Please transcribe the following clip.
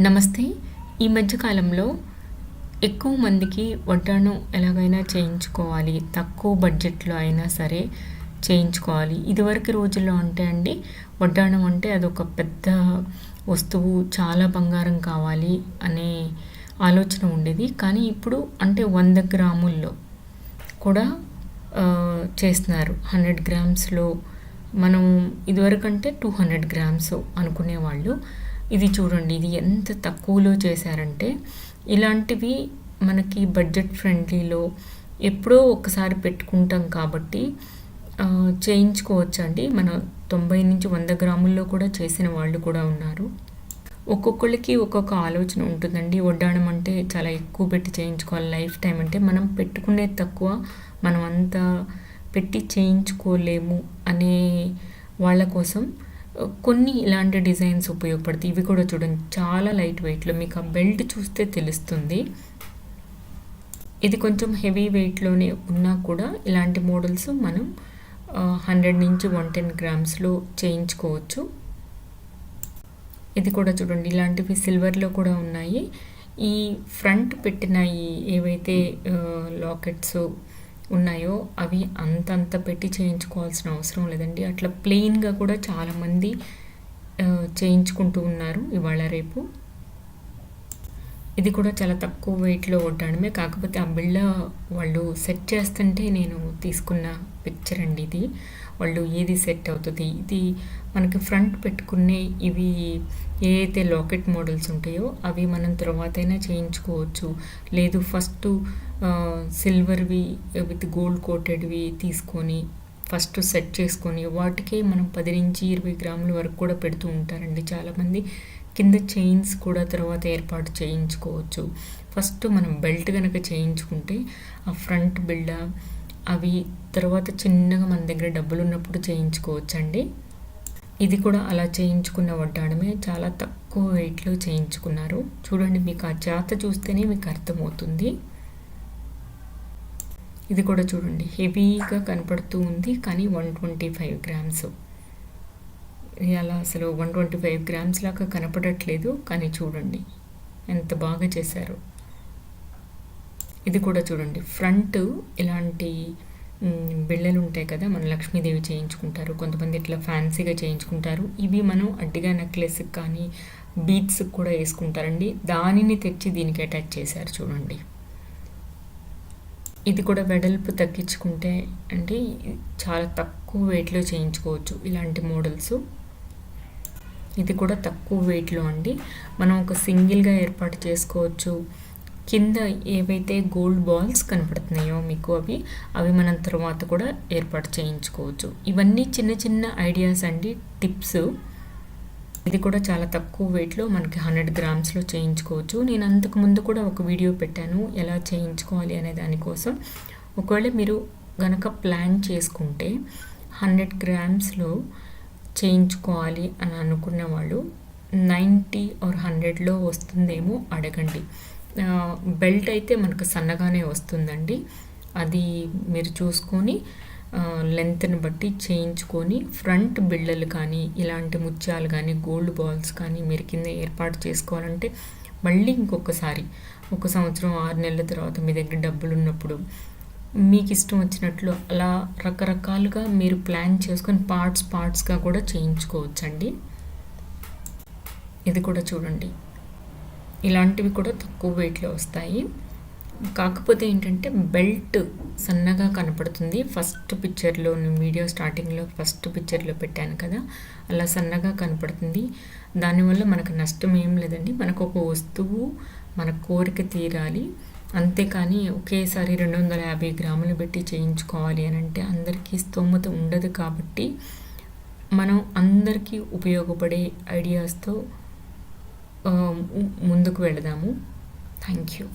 నమస్తే. ఈ మధ్యకాలంలో ఎక్కువ మందికి వడ్డాణం ఎలాగైనా చేయించుకోవాలి. తక్కువ బడ్జెట్లో అయినా సరే చేయించుకోవాలి. ఇదివరకు రోజుల్లో అంటే అండి వడ్డాణం అంటే అదొక పెద్ద వస్తువు చాలా బంగారం కావాలి అనే ఆలోచన ఉండేది. కానీ ఇప్పుడు అంటే వంద గ్రాముల్లో కూడా చేస్తున్నారు. హండ్రెడ్ గ్రామ్స్లో మనం ఇదివరకు అంటే టూ హండ్రెడ్ గ్రామ్స్ అనుకునేవాళ్ళు. ఇది చూడండి ఇది ఎంత తక్కువలో చేశారంటే ఇలాంటివి మనకి బడ్జెట్ ఫ్రెండ్లీలో ఎప్పుడో ఒకసారి పెట్టుకుంటాం కాబట్టి చేయించుకోవచ్చు చేయించుకోవచ్చండి. మన తొంభై నుంచి వంద గ్రాముల్లో కూడా చేసిన వాళ్ళు కూడా ఉన్నారు. ఒక్కొక్కళ్ళకి ఒక్కొక్క ఆలోచన ఉంటుందండి. వడ్డాణం అంటే చాలా ఎక్కువ పెట్టి చేయించుకోవాలి. లైఫ్ టైం అంటే మనం పెట్టుకునేది తక్కువ మనం అంత పెట్టి చేయించుకోలేము అనే వాళ్ళ కోసం కొన్ని ఇలాంటి డిజైన్స్ ఉపయోగపడతాయి. ఇవి కూడా చూడండి చాలా లైట్ వెయిట్లో మీకు ఆ బెల్ట్ చూస్తే తెలుస్తుంది. ఇది కొంచెం హెవీ వెయిట్లోనే ఉన్నా కూడా ఇలాంటి మోడల్స్ మనం హండ్రెడ్ నుంచి వన్ టెన్ గ్రామ్స్లో చేయించుకోవచ్చు. ఇది కూడా చూడండి ఇలాంటివి సిల్వర్లో కూడా ఉన్నాయి. ఈ ఫ్రంట్ పెట్టిన ఈ ఏవైతే లాకెట్స్ ఉన్నాయో అవి అంతంత పెట్టి చేయించుకోవాల్సిన అవసరం లేదండి. అట్లా ప్లెయిన్గా కూడా చాలామంది చేయించుకుంటూ ఉన్నారు ఇవాళ రేపు. ఇది కూడా చాలా తక్కువ వెయిట్లో వడ్డాడమే కాకపోతే ఆ బిళ్ళ వాళ్ళు సెట్ చేస్తుంటే నేను తీసుకున్న పిక్చర్ అండి ఇది. వాళ్ళు ఏది సెట్ అవుతుంది? ఇది మనకి ఫ్రంట్ పెట్టుకునే ఇవి ఏదైతే లాకెట్ మోడల్స్ ఉంటాయో అవి మనం తర్వాత అయినా చేయించుకోవచ్చు. లేదు ఫస్ట్ సిల్వర్వి విత్ గోల్డ్ కోటెడ్వి తీసుకొని ఫస్ట్ సెట్ చేసుకొని వాటికే మనం పది నుంచి ఇరవై గ్రాముల వరకు కూడా పెడుతూ ఉంటారండి చాలామంది. కింద చైన్స్ కూడా తర్వాత ఏర్పాటు చేయించుకోవచ్చు. ఫస్ట్ మనం బెల్ట్ కనుక చేయించుకుంటే ఆ ఫ్రంట్ బిళ్ళ అవి తర్వాత చిన్నగా మన దగ్గర డబ్బులు ఉన్నప్పుడు చేయించుకోవచ్చండి. ఇది కూడా అలా చేయించుకున్న వడ్డాడమే చాలా తక్కువ వెయిట్లో చేయించుకున్నారు. చూడండి మీకు ఆ చేత చూస్తేనే మీకు అర్థమవుతుంది. ఇది కూడా చూడండి. హెవీగా కనపడుతూ ఉంది కానీ వన్ ట్వంటీ ఫైవ్ గ్రామ్స్. అలా అసలు వన్ ట్వంటీ ఫైవ్ గ్రామ్స్ లాగా కనపడట్లేదు కానీ చూడండి. ఎంత బాగా చేశారు. ఇది కూడా చూడండి. ఫ్రంట్ ఇలాంటి బిళ్ళలు ఉంటాయి కదా మన లక్ష్మీదేవి చేయించుకుంటారు. కొంతమంది ఇట్లా ఫ్యాన్సీగా చేయించుకుంటారు. ఇవి మనం అడ్డిగా నెక్లెస్కి కానీ బీట్స్కి కూడా వేసుకుంటారండి. దానిని తెచ్చి దీనికి అటాచ్ చేశారు చూడండి. ఇది కూడా వెడల్పు తగ్గించుకుంటే అంటే చాలా తక్కువ వెయిట్లో చేయించుకోవచ్చు ఇలాంటి మోడల్స్. ఇది కూడా తక్కువ వెయిట్లో అండి. మనం ఒక సింగిల్గా ఏర్పాటు చేసుకోవచ్చు. కింద ఏవైతే గోల్డ్ బాల్స్ కనపడుతున్నాయో మీకు అవి అవి మనం తర్వాత కూడా ఏర్పాటు చేయించుకోవచ్చు. ఇవన్నీ చిన్న చిన్న ఐడియాస్ అండి టిప్స్. ఇది కూడా చాలా తక్కువ వెయిట్లో మనకి హండ్రెడ్ గ్రామ్స్లో చేయించుకోవచ్చు. నేను అంతకు ముందు కూడా ఒక వీడియో పెట్టాను ఎలా చేయించుకోవాలి అనే దానికోసం ఒకవేళ మీరు గనక ప్లాన్ చేసుకుంటే హండ్రెడ్ గ్రామ్స్లో చేయించుకోవాలి అని అనుకున్న వాళ్ళు నైంటీ ఆర్ హండ్రెడ్లో వస్తుందేమో అడగండి. బెల్ట్ అయితే మనకు సన్నగానే వస్తుందండి. అది మీరు చూసుకొని లెంత్ని బట్టి చేయించుకొని ఫ్రంట్ బిళ్ళలు కానీ ఇలాంటి ముత్యాలు కానీ గోల్డ్ బాల్స్ కానీ మీరు కింద ఏర్పాటు చేసుకోవాలంటే మళ్ళీ ఇంకొకసారి ఒక సంవత్సరం ఆరు నెలల తర్వాత మీ దగ్గర డబ్బులు ఉన్నప్పుడు మీకు ఇష్టం వచ్చినట్లు అలా రకరకాలుగా మీరు ప్లాన్ చేసుకొని పార్ట్స్ పార్ట్స్గా కూడా చేయించుకోవచ్చండి. ఇది కూడా చూడండి. ఇలాంటివి కూడా తక్కువ వెయిట్లో వస్తాయి. కాకపోతే ఏంటంటే బెల్ట్ సన్నగా కనపడుతుంది. ఫస్ట్ పిక్చర్లో వీడియో స్టార్టింగ్లో ఫస్ట్ పిక్చర్లో పెట్టాను కదా అలా సన్నగా కనపడుతుంది. దానివల్ల మనకు నష్టం ఏం లేదండి. మనకు ఒక వస్తువు మన కోరిక తీరాలి. అంతేకాని ఒకేసారి రెండు వందల యాభై గ్రాములు పెట్టి చేయించుకోవాలి అని అంటే అందరికీ స్తోమత ఉండదు కాబట్టి మనం అందరికీ ఉపయోగపడే ఐడియాస్తో ముందుకు వెళదాము. Thank you